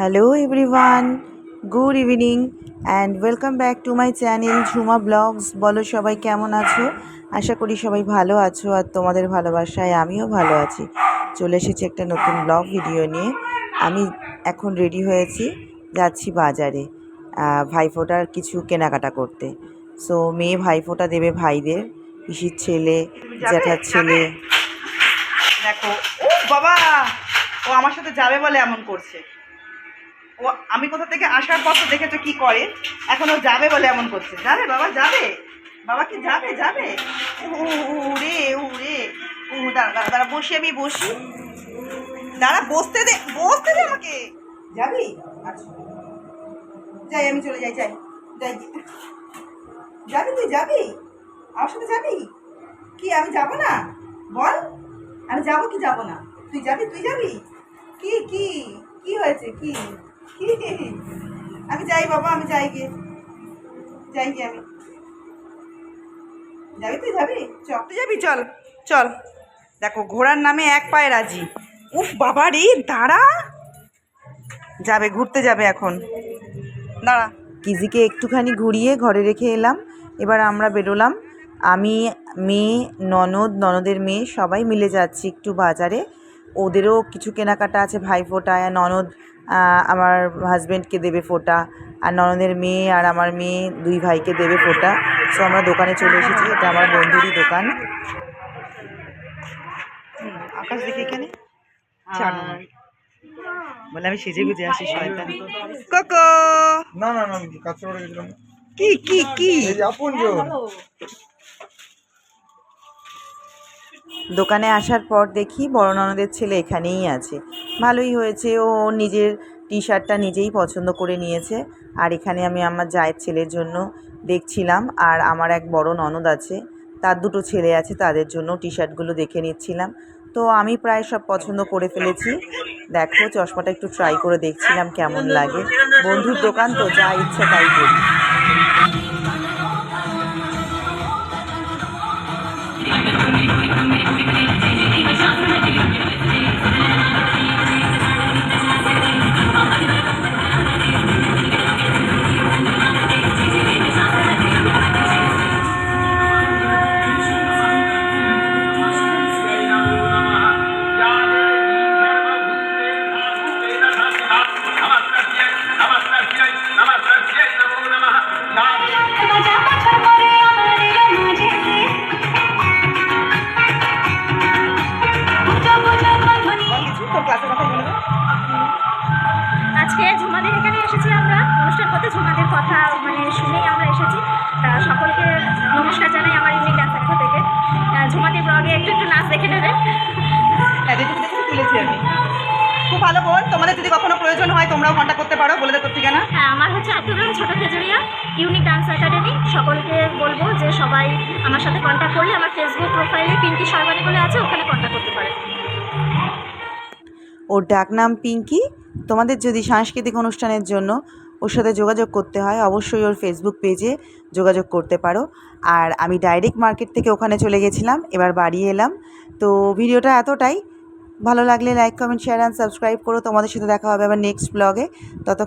Hello everyone good evening and welcome back to my channel Jhuma blogs বলো সবাই কেমন আছো? আশা করি সবাই ভালো আছো আর তোমাদের ভালোবাসায় আমিও ভালো আছি। চলে এসেছি একটা নতুন ব্লগ ভিডিও নিয়ে। আমি এখন রেডি হয়েছি যাচ্ছি বাজারে ভাইফোঁটার কিছু কেনাকাটা করতে। সো মেয়ে ভাইফোঁটা দেবে ভাইদের, পিসির ছেলে, জ্যাঠার ছেলে। দেখো, ও বাবা, ও আমার সাথে যাবে বলে এমন করছে। ও, আমি কোথা থেকে আসার পর তো দেখেছ কি করে? এখন ও যাবে বলে এমন করছে। যাবে, বাবা যাবে। বাবা কি যাবে যাবে? উরে উরে উ দাঁড়া দাঁড়া দাঁড়া, বসি আমি, বসি। দাঁড়া, বসতে দে বসতে দে আমাকে। যাবি? আচ্ছা। যাই, আমি চলে যাই। যাই যাই। যাবি তুই, যাবি? আমার সাথে যাবি? কি, আমি যাব না? বল। আমি যাব কি যাব না? তুই যাবি তুই যাবি? কি কি? কি হয়েছে? কি? আমি যাই বাবা আমি যাই গিয়ে। যাই গিয়ে আমি। যাবি তুই যাবি? চল। তুই যাবি? চল চল। দেখো ঘোড়ার নামে এক পায়ে রাজি। উফ বাবা রে দাঁড়া। যাবে ঘুরতে যাবে এখন। দাঁড়া। কিজিকে একটুখানি ঘুরিয়ে ঘরে রেখে এলাম। এবার আমরা বেরোলাম। আমি মেয়ে ননদ ননদের মেয়ে সবাই মিলে যাচ্ছি একটু বাজারে। ওদেরও কিছু কেনাকাটা আছে ভাই ফোটা ননদ আমার হাজব্যান্ডকে দেবে ফোটা আর ননদের মেয়ে আর আমার মেয়ে দুই ভাইকে দেবে ফোটা। সো আমরা দোকানে চলে এসেছি এটা আমার বন্ধুরই দোকান। আকাশ দেখি এখানে। বলে আমি সেজে গুজে আসি শয়তান। কোকো! না না না আমি গেছিলাম। কি কি কি? এই যে আপন জন দোকানে আসার পর দেখি বড় ননদের ছেলে এখানেই আছে। ভালোই হয়েছে। ও নিজের টি শার্টটা নিজেই পছন্দ করে নিয়েছে। আর এখানে আমি আমার জায়ের ছেলের জন্য দেখছিলাম। আর আমার এক বড় ননদ আছে। তার দুটো ছেলে আছে, তাদের জন্য টি শার্টগুলো দেখে নিচ্ছিলাম। তো আমি প্রায় সব পছন্দ করে ফেলেছি। দেখো, চশমাটা একটু ট্রাই করে দেখছিলাম কেমন লাগে। বন্ধুর দোকান তো, যা ইচ্ছা তাই করি। তোর ক্লাসের কথা বলে আজকে ঝুমাদের এখানে এসেছি আমরা। অনুষ্ঠান করতে ঝুমাদের কথা মানে শুনেই আমরা এসেছি। তা সকলকে নমস্কার জানাই আমার ইউনিক ডান্স একাডেমি থেকে। ঝুমাদের ব্লগে একটু একটু নাচ দেখে নেবে। হ্যাঁ দেখে দেখে তুলেছি আমি। খুব ভালো বোন। তোমাদের যদি কখনো প্রয়োজন হয় তোমরাও কন্ট্যাক্ট করতে পারো বলে তোর ঠিকানা। হ্যাঁ আমার হচ্ছে চট্টগ্রাম ছোটো খেজুরিয়া ইউনিক ডান্স একাডেমি সকলকে বলব যে সবাই আমার সাথে কন্ট্যাক্ট করলে আমার ফেসবুক প্রোফাইলে পিঙ্কি সর্বাণী বলে আছে ওখানে কন্ট্যাক্ট করতে পারে। ওর ডাকনাম পিঙ্কি। তোমাদের যদি সাংস্কৃতিক অনুষ্ঠানের জন্য ওর সাথে যোগাযোগ করতে হয়, অবশ্যই ওর ফেসবুক পেজে যোগাযোগ করতে পারো। আর আমি ডাইরেক্ট মার্কেট থেকে ওখানে চলে গেছিলাম, এবার বাড়ি এলাম। তো ভিডিওটা এতটাই। ভালো লাগলে like comment share and subscribe করো। তোমাদের সাথে দেখা হবে আবার নেক্সট ব্লগে তত